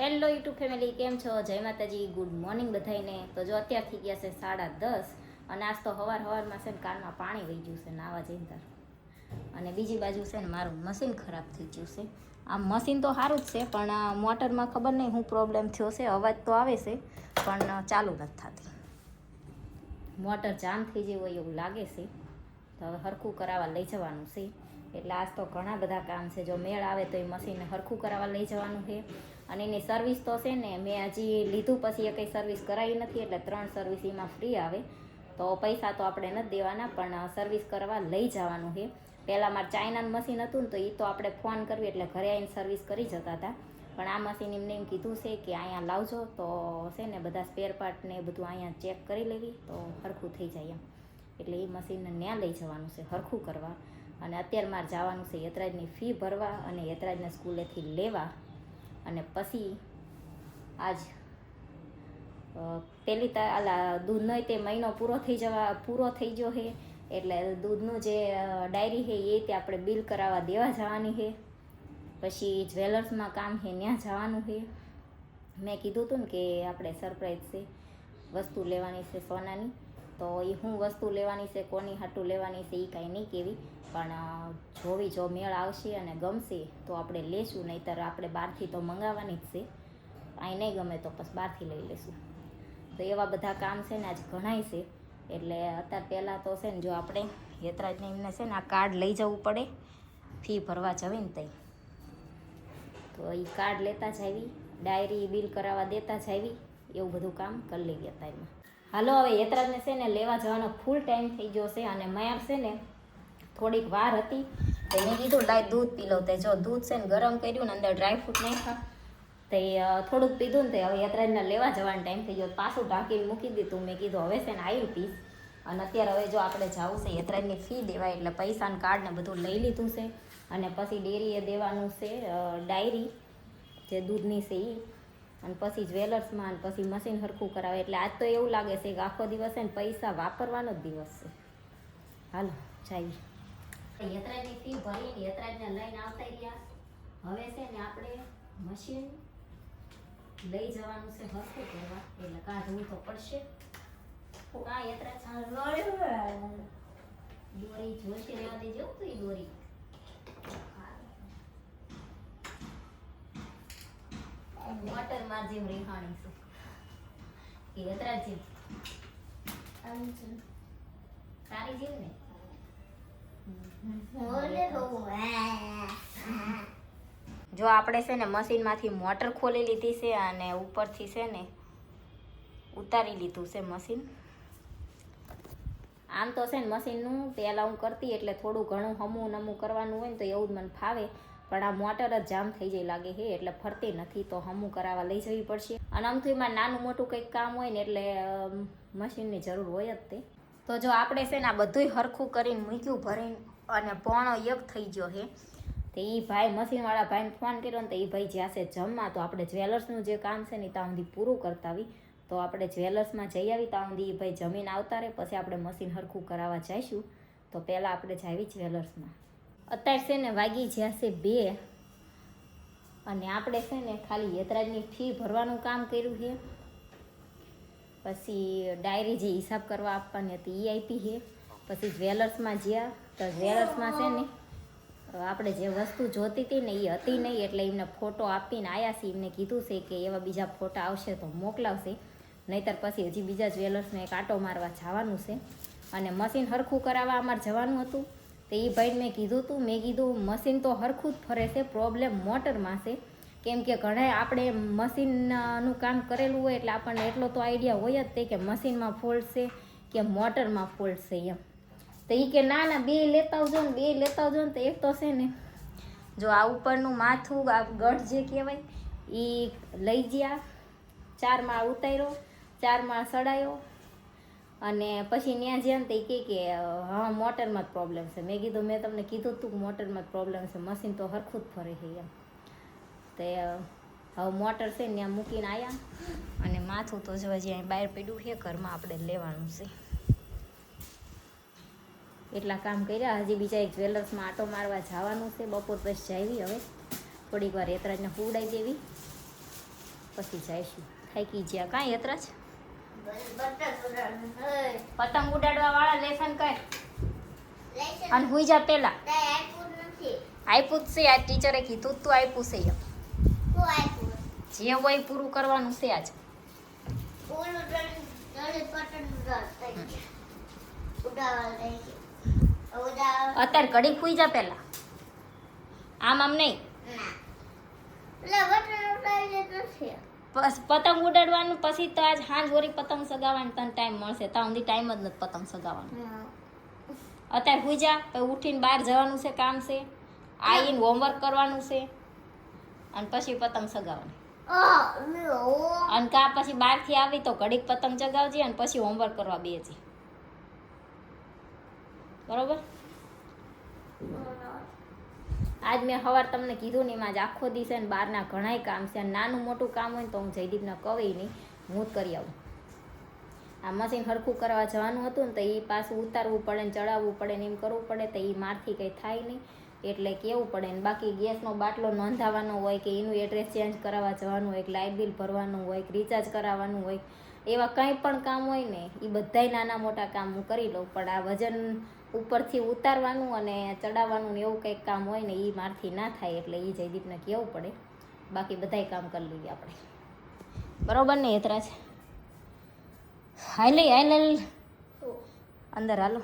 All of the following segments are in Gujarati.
હેલો યુટ્યુબ ફેમિલી કેમ છો? જય માતાજી ગુડ મોર્નિંગ બધાઈને તો જો અત્યારથી ગયા છે સાડા દસ અને આજ તો હવાર હવારમાં છે ને કાનમાં પાણી વહી ગયું છે નાવા જઈને અને બીજી બાજુ છે ને મારું મશીન ખરાબ થઈ ગયું છે. આમ મશીન તો સારું જ છે, પણ મોટરમાં ખબર નહીં હું પ્રોબ્લેમ થયો છે, અવાજ તો આવે છે, પણ ચાલુ નથી થતી. મોટર જામ થઈ જેવું હોય એવું લાગે છે. તો હવે હરખું કરાવવા લઈ જવાનું છે. એટલે આજ તો ઘણા બધા કામ છે. જો મેળ આવે તો એ મશીન હરખું કરાવવા લઈ જવાનું છે. અને એની સર્વિસ તો છે ને મેં હજી લીધું પછી એ કંઈ સર્વિસ કરાવી નથી, એટલે ત્રણ સર્વિસ એમાં ફ્રી આવે. તો પૈસા તો આપણે નથી દેવાના, પણ સર્વિસ કરવા લઈ જવાનું છે. પહેલાં મારે ચાઇનાનું મશીન હતું ને તો એ તો આપણે ફોન કરવી એટલે ઘરે આવીને સર્વિસ કરી જતા હતા. પણ આ મશીન એમને એમ કીધું છે કે અહીંયા લાવજો. તો છે ને બધા સ્પેર પાર્ટ ને બધું અહીંયા ચેક કરી લેવી તો હરખું થઈ જાય એમ. એટલે એ મશીનને ત્યાં લઈ જવાનું છે, હરખું કરવા. અને અત્યારે મારે જવાનું છે યતરાજની ફી ભરવા અને યતરાજને સ્કૂલેથી લેવા. અને પછી આજ પહેલી આલા દૂધનો તે મહિનો પૂરો થઈ જવા, પૂરો થઈ ગયો છે. એટલે દૂધનું જે ડાયરી છે એ તે આપણે બિલ કરાવવા દેવા જવાની છે. પછી જ્વેલર્સમાં કામ છે ત્યાં જવાનું છે. મેં કીધું હતું ને કે આપણે સરપ્રાઈઝ છે, વસ્તુ લેવાની છે સોનાની. તો એ હું વસ્તુ લેવાની છે, કોની હાટું લેવાની છે એ કાંઈ નહીં કેવી. પણ જોવી જો મેળ આવશે અને ગમશે તો આપણે લેશું, નહીંતર આપણે બહારથી તો મંગાવવાની જ છે. અહીં નહીં ગમે તો પછી બહારથી લઈ લેશું. તો એવા બધા કામ છે ને આજ ઘણાય છે. એટલે અત્યારે પહેલાં તો છે ને જો આપણે યતરાજને એમને છે ને આ કાર્ડ લઈ જવું પડે, ફી ભરવા જવી ને તઈ. તો એ કાર્ડ લેતા જ આવી, ડાયરી બિલ કરાવવા દેતા જ આવી, એવું બધું કામ કરી તા એમાં હાલો, હવે યતરાજને છે ને લેવા જવાનો ફૂલ ટાઈમ થઈ ગયો છે અને મેં છે ને થોડીક વાર હતી. તો મેં કીધું, લાય દૂધ પી લઉં તે જો દૂધ છે ને ગરમ કર્યું ને અંદર ડ્રાયફ્રૂટ નાખ્યા. તે થોડુંક પીધું ને તે હવે યાત્રાજને લેવા જવાનો ટાઈમ થઈ ગયો. પાછું ઢાંકીને મૂકી દીધું. મેં કીધું, હવે છે ને આવી પીસ. અને અત્યારે હવે જો આપણે જવું છે યાત્રાજની ફી દેવાય એટલે પૈસાને કાર્ડ ને બધું લઈ લીધું છે. અને પછી ડેરીએ દેવાનું છે ડાયરી જે દૂધની છે એ અને પછી જ્વેલર્સમાં અને પછી મશીન હરખું કરાવે. એટલે આજ તો એવું લાગે છે કે આખો દિવસ છે ને પૈસા વાપરવાનો જ દિવસ છે. હાલો, જઈએ. યતરાજની ફી ભરીને યતરાજને લઈને આવતા રહ્યા. હવે છે ને આપણે મશીન લઈ જવાનું છે હરખું કરવા એટલે કાઢવું તો પડશે. કા યતરાજ દોરી જોશે રહેવા દેજો. તો એ દોરી. વોટરમાં જેમ રેખાણી છે. કે યતરાજ. જેમ સારી જેમ ને? જો આપણે છે ને મશીનમાંથી મોટર ખોલી લીધી છે અને ઉપરથી છે ને ઉતારી લીધું છે મશીન. આમ તો છે ને મશીનનું પહેલાં હું કરતી એટલે થોડું ઘણું હમું નમું કરવાનું હોય ને તો એવું જ મને ફાવે. પણ આ મોટર જ જામ થઈ જાય લાગે છે એટલે ફરતી નથી તો હમું કરાવવા લઈ જવી પડશે. અને આમ તો એમાં નાનું મોટું કંઈક કામ હોય ને એટલે મશીનની જરૂર હોય જ તે. તો જો આપણે છે ને આ બધુંય હરખું કરીને મૂક્યું ભરીને અને પોણો એક થઈ ગયો છે તો એ ભાઈ મશીનવાળા ભાઈને ફોન કર્યો ને તો એ ભાઈ જ્યાં છે જમવા, તો આપણે જ્વેલર્સનું જે કામ છે ને ત્યાં સુધી પૂરું કરતા આવી. તો આપણે જ્વેલર્સમાં જઈ આવી, ત્યાં સુધી એ ભાઈ જમીન આવતા રહે, પછી આપણે મશીન હરખું કરાવવા જઈશું. તો પહેલાં આપણે જાવી જ્વેલર્સમાં. અત્યારે છે ને વાગી જ્યાં છે બે અને આપણે છે ને ખાલી યતરાજની ફી ભરવાનું કામ કર્યું છે. પછી ડાયરી જે હિસાબ કરવા આપવાની હતી એ આપી છે. પછી જ્વેલર્સમાં જ્યાં, તો જ્વેલર્સમાં છે ને, આપણે જે વસ્તુ જોતી હતી ને એ હતી નહીં, એટલે એમને ફોટો આપીને આવ્યા છે એમને કીધું છે કે એવા બીજા ફોટા આવશે તો મોકલાવશે. નહીતર પછી હજી બીજા જ્વેલર્સને એક આટો મારવા જવાનું છે. અને મશીન હરખું કરાવવા અમારે જવાનું હતું. તો એ ભાઈને મેં કીધું હતું મેં કીધું મશીન તો હરખું જ ફરે છે, પ્રોબ્લેમ મોટરમાં છે. કેમ કે ઘણા આપણે મશીનનું કામ કરેલું હોય એટલે આપણને એટલો તો આઈડિયા હોય જ તે કે મશીનમાં ફોલ્ટ છે કે મોટરમાં ફોલ્ટ છે એમ. તો એ કે ના ના, બે લેતા આવજો ને, બે લેતા આવજો ને તો એક તો છે ને. જો આ ઉપરનું માથું, આ ગઢ જે કહેવાય એ લઈ ગયા, ચાર માળ ઉતાર્યો, ચાર માળ સડાયો અને પછી ત્યાં જ્યાં તે કહે કે હા, મોટરમાં જ પ્રોબ્લેમ છે. મેં કીધું, મેં તમને કીધું હતું કે મોટરમાં જ પ્રોબ્લેમ છે. મશીન તો હરખું જ ફરે છે એમ. તે હવે મોટર છે ને ત્યાં મૂકીને આવ્યા અને માથું તો જો હજી અહીં બહાર પડ્યું છે ઘરમાં આપણે લેવાનું છે. એટલા કામ કર્યા હજી બીજા એક જ્વેલર્સમાં આટો મારવા જવાનું છે બપોર પછી જાવી હવે. થોડીક વાર યતરાજને હુવડાવી દેવી. પછી જઈશું. થાકી ગયા કાંઈ યત્રાજ? પતંગ ઉડાડવા વાળા લેસન કર અને હુઈ જા પેલા. આપ્યું જ છે આ ટીચરે કીધું તું આપ્યું છે એમ જે હોય પૂરું કરવાનું છે આજ. અત્યારે ઘડી ખુઈ જા પેલા આમ આમ નહીં. પતંગ ઉડાડવાનું પછી તો આજ હાંજ વરી પતંગ સગાવવાનો તને ટાઈમ મળશે. ત્યાં સુધી ટાઈમ જ નથી પતંગ સગાવવાનો. અત્યારે હુઈ જા પછી ઉઠીને બહાર જવાનું છે કામ છે. આવીને હોમવર્ક કરવાનું છે. અને પછી પતંગ સગાવવાની. અને કા પછી બહારથી આવી તો ઘડીક પતંગ ચગાવજે અને પછી હોમવર્ક કરવા બેસી બરોબર? આજ મેં સવાર તમને કીધું નહીં જ આખો દિવસ ને બહારના ઘણાય કામ છે. અને નાનું મોટું કામ હોય ને તો હું જયદીપને કહી નહીં, હું જ કરી આવું. આ મશીન હરખું કરવા જવાનું હતું ને તો એ પાછું ઉતારવું પડે ને ચડાવવું પડે ને એમ કરવું પડે તો એ મારથી કંઈ થાય નહીં. એટલે કેવું પડે ને બાકી ગેસનો બાટલો નોંધાવવાનો હોય કે એનું એડ્રેસ ચેન્જ કરાવવા જવાનું હોય કે લાઇટ બિલ ભરવાનું હોય કે રિચાર્જ કરાવવાનું હોય એવા કંઈ પણ કામ હોય ને એ બધાય નાના મોટા કામ હું કરી લઉં. પણ આ વજન ઉપરથી ઉતારવાનું અને ચડાવવાનું એવું કંઈક કામ હોય ને એ મારથી ના થાય એટલે એ જયદીપને કહેવું પડે. બાકી બધાય કામ કરી લઈએ આપણે. બરોબર ને એતરાજ હાલ હાલ હાલ અંદર હાલો.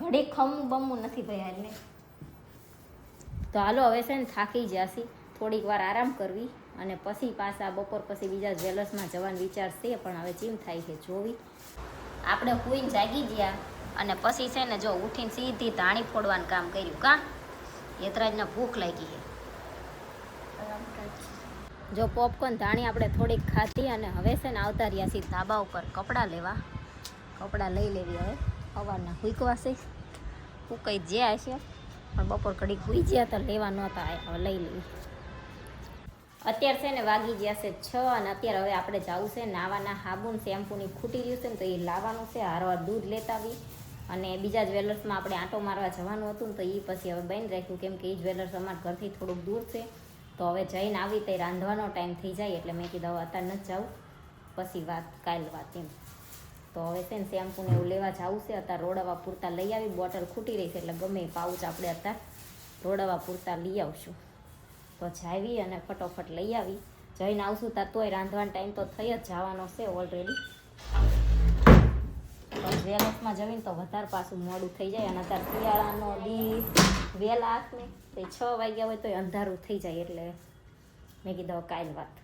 ઘડી ખમું બમું નથી ભાઈ એટલે. તો હાલો હવે છે ને થાકી જાસી થોડીક વાર આરામ કરવી અને પછી પાછા બપોર પછી બીજા જ્વેલર્સમાં જવાનો વિચાર પણ હવે ચીમ થાય છે, જોવી. આપણે હુઈને જાગી ગયા અને પછી છે ને જો ઉઠીને સીધી ધાણી ફોડવાનું કામ કર્યું, કા? યતરાજને ભૂખ લાગી છે. જો પોપકોર્ન ધાણી આપણે થોડીક ખાધી અને હવે છે ને આવતા રહ્યા છીએ ધાબા ઉપર કપડાં લેવા. કપડાં લઈ લેવી હવે. સવારના હુકવાશે હુકાઈ જ્યાં છે. પણ બપોર કડીક હુઈ ગયા તો લેવા આયા. હવે લઈ લેવી અત્યારે છે ને વાગી ગયા છે છ અને અત્યારે હવે આપણે જવું છે નાવાના સાબુન શેમ્પૂની ખૂટી ગયું છે ને તો એ લાવવાનું છે. હારવાર દૂધ લેતા આવી અને બીજા જ્વેલર્સમાં આપણે આંટો મારવા જવાનું હતું ને તો એ પછી હવે બંધ રાખ્યું. કેમ કે એ જ્વેલર્સ અમારા ઘરથી થોડુંક દૂર છે. તો હવે જઈને આવી તે રાંધવાનો ટાઈમ થઈ જાય એટલે મેં કીધું અત્યારે ન જાઉં. પછી વાત, કાલ વાત એમ. તો હવે છે ને શેમ્પૂને એવું લેવા જવું છે. અત્યારે રોડાવા પૂરતા લઈ આવી, બોટલ ખૂટી રહી છે એટલે ગમે પાઉચ આપણે અત્યારે રોડાવા પૂરતા લઈ આવશું. તો જાવી અને ફટોફટ લઈ આવી. જઈને આવશું ત્યાં તોય રાંધવાનો ટાઈમ તો થઈ જ જવાનો છે ઓલરેડી પણ વેલસમાં જવીને તો વધારે પાછું મોડું થઈ જાય અને અત્યારે શિયાળાનો દી વેલા ને તે છ વાગ્યા હોય તોય અંધારું થઈ જાય એટલે મેં કીધું કાલ વાત.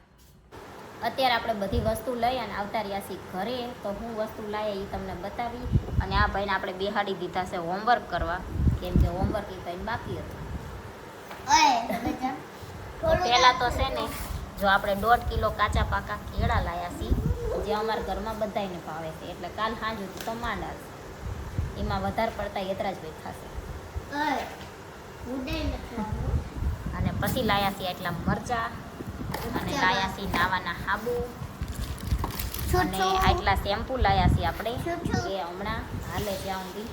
અત્યારે આપણે બધી વસ્તુ લઈ અને આવતા રહ્યા છીએ ઘરે તો હું વસ્તુ લાવી એ તમને બતાવી અને આ ભાઈને આપણે બેહાડી દીધા છે હોમવર્ક કરવા કેમ કે હોમવર્ક એ કંઈ બાકી હતું. પહેલાં તો છે ને જો આપણે દોઢ કિલો કાચા પાકા કેળા લાયા છીએ જે અમારા ઘરમાં બધાયને ભાવે છે એટલે કાલ સાંજ સુધી તો માંડ આવશે એમાં વધારે પડતા યતરાજ જ થશે છે અને પછી લાયા છીએ એટલા મરચા અને લાયા છીએ નાવાના હાબુ. અને આટલા શેમ્પુ લાયા છીએ આપણે? એ હમણાં હાલે જ્યાં સુધી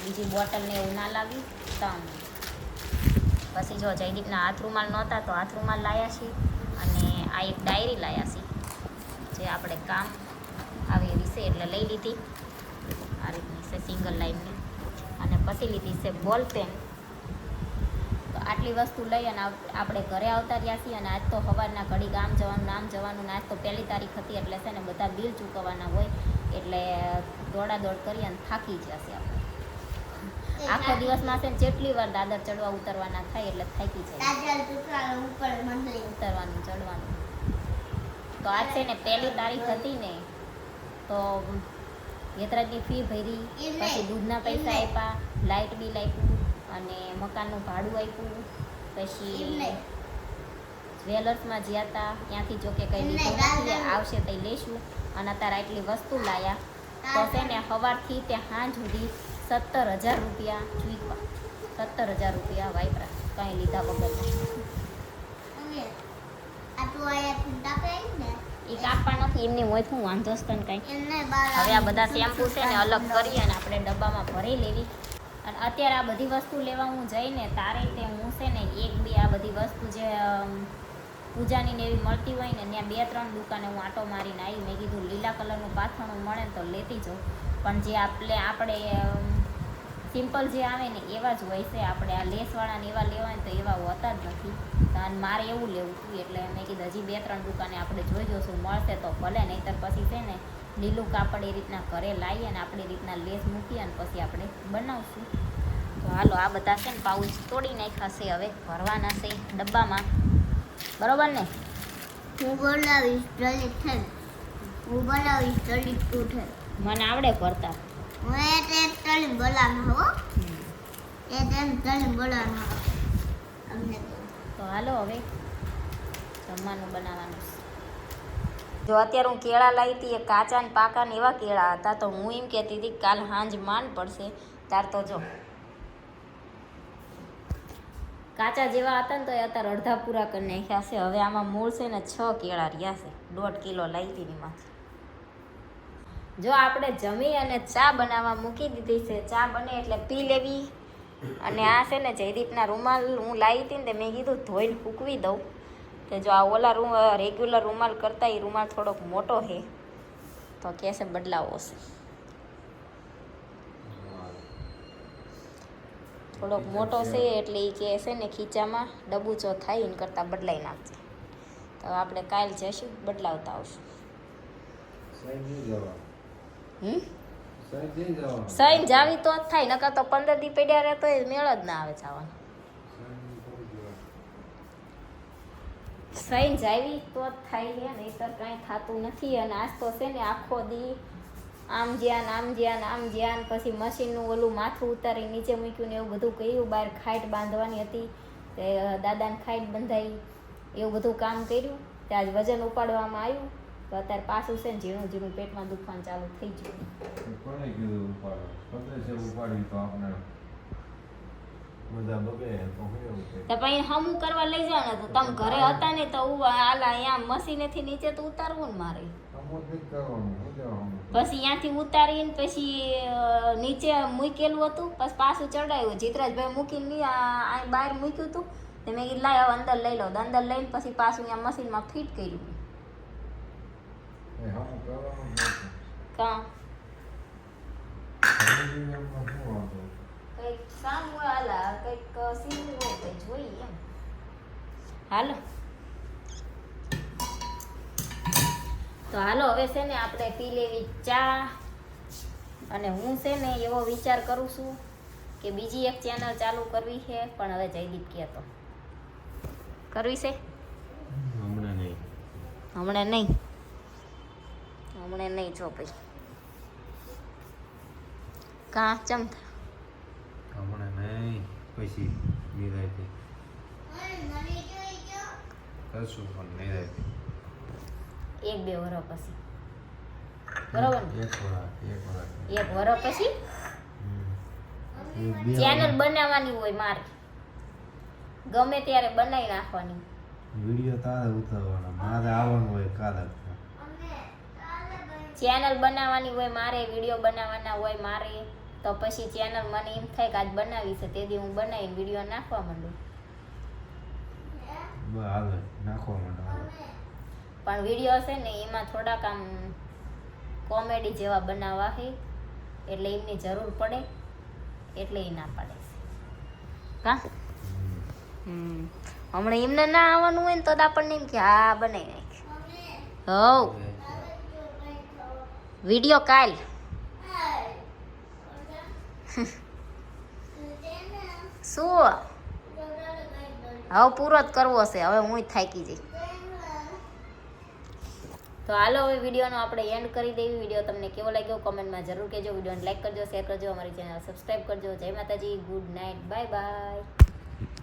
બીજી બોટલ ને એવું ના લાવી ત્યાં પછી જો જયદીપના હાથ રૂમાલ નહોતા તો હાથ રૂમાલ લાયા છીએ અને આ એક ડાયરી લાયા છીએ જે આપણે કામ આવે એવી છે એટલે લઈ લીધી. આ રીતની છે સિંગલ લાઈનની અને પછી લીધી છે બોલ પેન. આટલી વસ્તુ લઈ અને આપણે ઘરે આવતા રહ્યા છીએ અને આજ તો સવારના ઘડી ગામ જવાનું નામ જવાનું આજ તો પહેલી તારીખ હતી એટલે છે ને બધા બિલ ચૂકવવાના હોય એટલે દોડા દોડ કરી અને થાકી જશે આપણે. આખો દિવસમાં છે ને જેટલી વાર દાદર ચડવા ઉતરવાના થાય એટલે થાકી જાય. ઉતરવાનું ચડવાનું. તો આજ છે ને પહેલી તારીખ હતી ને તો યતરાજની ફી ભરી પછી દૂધના પૈસા આપ્યા લાઇટ બિલ આપ્યું અને મકાનનું ભાડું આપ્યું. પછી. જ્વેલર્સમાં જ્યાં હતા ત્યાંથી જો કે કંઈ લીધું. આવશે તે લઈશું. અને અત્યારે આટલી વસ્તુ લાયા. તો છે ને સવારથી તે સાંજ સુધી સત્તર હજાર રૂપિયા ચૂકવા. સત્તર હજાર રૂપિયા વાપરા. કંઈ લીધા વગર એ કાપવા નથી એમની હોય શું વાંધો જ કાંઈ? હવે આ બધા શેમ્પુ છે ને અલગ કરી અને આપણે ડબ્બામાં ભરી લેવી. અને અત્યારે આ બધી વસ્તુ લેવા હું જઈને તારે તે હું છે ને એક બે આ બધી વસ્તુ જે પૂજાની ને એવી મળતી હોય ને, ત્યાં બે ત્રણ દુકાને હું આંટો મારીને આવી. મેં કીધું લીલા કલરનું પાથરણું મળે તો લેતી જાઉં. પણ જે આપણે આપણે સિમ્પલ જે આવે ને એવા જ હોય છે. આપણે આ લેસવાળાને એવા લેવા તો એવા હોતા જ નથી. અને મારે એવું લેવું હતું એટલે મેં કીધું હજી બે ત્રણ દુકાને આપણે જોઈ જોશું. મળશે તો ભલે, નહીંતર પછી છે ને લીલું કાપડ એ રીતના ઘરે લાવીએ અને આપણી રીતના લેસ મૂકીએ અને પછી આપણે બનાવશું. તો હાલો આ બધા છે ને પાઉચ તોડી નાખ્યા છે હવે ભરવાના છે ડબ્બામાં. બરોબર ને? હું બનાવીશ જલ્દી થઈ હું બનાવીશ જલ્દી તું થઈ મને આવડે ભરતા. હું એ તે જલ્દી બોલાવવાનો હો. એ તે બોલાવવાનો તો હાલો હવે જમવાનું બનાવવાનું છે. જો અત્યારે હું કેળા લાવી હતી એ કાચા ને પાકા ને એવા કેળા હતા તો હું એમ કહેતી હતી કાલ સાંજ માંડ પડશે. તાર તો જો. કાચા જેવા હતા ને તો એ અત્યારે અડધા પૂરા કરી નાખ્યા છે. હવે આમાં મૂળ છે ને છ કેળા રહ્યા છે. દોઢ કિલો લાવી હતી એમાંથી. જો આપણે જમી અને ચા બનાવવા મૂકી દીધી છે. ચા બને એટલે પી લેવી. અને આ છે ને જયદીપના રૂમાલ હું લાવી હતી ને તે મેં કીધું ધોઈને ફૂકવી દઉં. તે જો આ ઓલા રૂમ રેગ્યુલર રૂમાલ કરતાં એ રૂમાલ થોડોક મોટો છે, તો કહેશે બદલાવો છે. થોડોક મોટો છે એટલે એ કહે છે ને ખીચામાં ડબુચો થાય એને કરતાં બદલાઈ નાખજે. તો આપણે કાલ જઈશું બદલાવતા આવશું. સહીન જાવી તો જ થાય નકર તો પંદર દી પડ્યા રહે તો એ મેળ જ ના આવે જવાનો. સહીન જાવી તો જ થાય છે નહીંતર કાંઈ થતું નથી અને આજ તો છે ને આખો દી આમ જ્યાં આમ જ્યાં આમ જ્યાં પછી મશીનનું ઓલું માથું ઉતારી નીચે મૂક્યું ને એવું બધું કર્યું. બહાર ખાઈટ બાંધવાની હતી તે દાદાને ખાઈટ બંધાઈ એવું બધું કામ કર્યું. તે આજ વજન ઉપાડવામાં આવ્યું. તો અત્યારે પાછું છે ને ઝીણું ઝીણું પેટમાં દુખવાનું ચાલુ થઈ ગયું. કોને કીધું ઉપાડો? ઉપાડી તો આપણે પછી હમું કરવા લઈ જાવ ને તો તમે ઘરે હતા ને તો આલા અહીંયા મશીનેથી નીચે તો ઉતારવું ને મારે. પછી ત્યાંથી ઉતારીને પછી નીચે મૂકેલું હતું પછી પાછું ચડાવ્યું જીતરાજભાઈ મૂકીને આ બહાર મૂક્યું હતું. તો મેં કીધું લાય હવે અંદર લઈ લો. અંદર લઈને પછી પાછું અહીંયા મશીનમાં ફિટ કર્યું. કાં? કંઈક કામ હોય હાલા કંઈક સીવું હોય જોઈએ એમ. હાલો. તો હાલો હવે છે ને આપણે પી લેવી ચા. અને હું છે ને એવો વિચાર કરું છું કે બીજી એક ચેનલ ચાલુ કરવી છે પણ હવે જયદીપ કહેતો. કરવી છે? હમણાં નહીં. હમણાં નહીં? હમણાં નહીં જો ભાઈ. કાં ચમ હમણાં નહીં. પછી નિરાયતે. કરશું પણ નિરાયતે. એક બે વરસ પછી. બરોબર ને? એક વરા વરા પછી ચેનલ બનાવવાની હોય મારે. ગમે ત્યારે બનાવી નાખવાની. વિડિયો તારે ઉતારવાનો. મારે આવવાનું હોય કાલે. ચેનલ બનાવવાની હોય મારે વીડિયો બનાવવાના હોય મારે તો પછી ચેનલ મને એમ થાય કે આજ બનાવી છે તેથી હું બનાવીને વીડિયો નાખવા માંડું. નાખવા માંડો. પણ વીડિયો છે ને એમાં થોડાક આમ કોમેડી જેવા બનાવવા છે એટલે એમની જરૂર પડે એટલે એ ના પાડે છે. કા હમ. હમણાં એમને ના આવવાનું હોય ને તો આપણને એમ કે હા બનાવી નાખ હવ. વીડિયો કાલ. શું? હવે પૂરો જ કરવો છે. હવે હું થાકી જઈ. તો હાલો, હવે વિડીયોનો આપણે એન્ડ કરી દેવી. વીડિયો તમને કેવો લાગ્યો કોમેન્ટમાં જરૂર કહેજો. વિડીયોને લાઈક કરજો શેર કરજો, અમારી ચેનલ સબસ્ક્રાઈબ કરજો. જય માતાજી ગુડ નાઇટ બાય બાય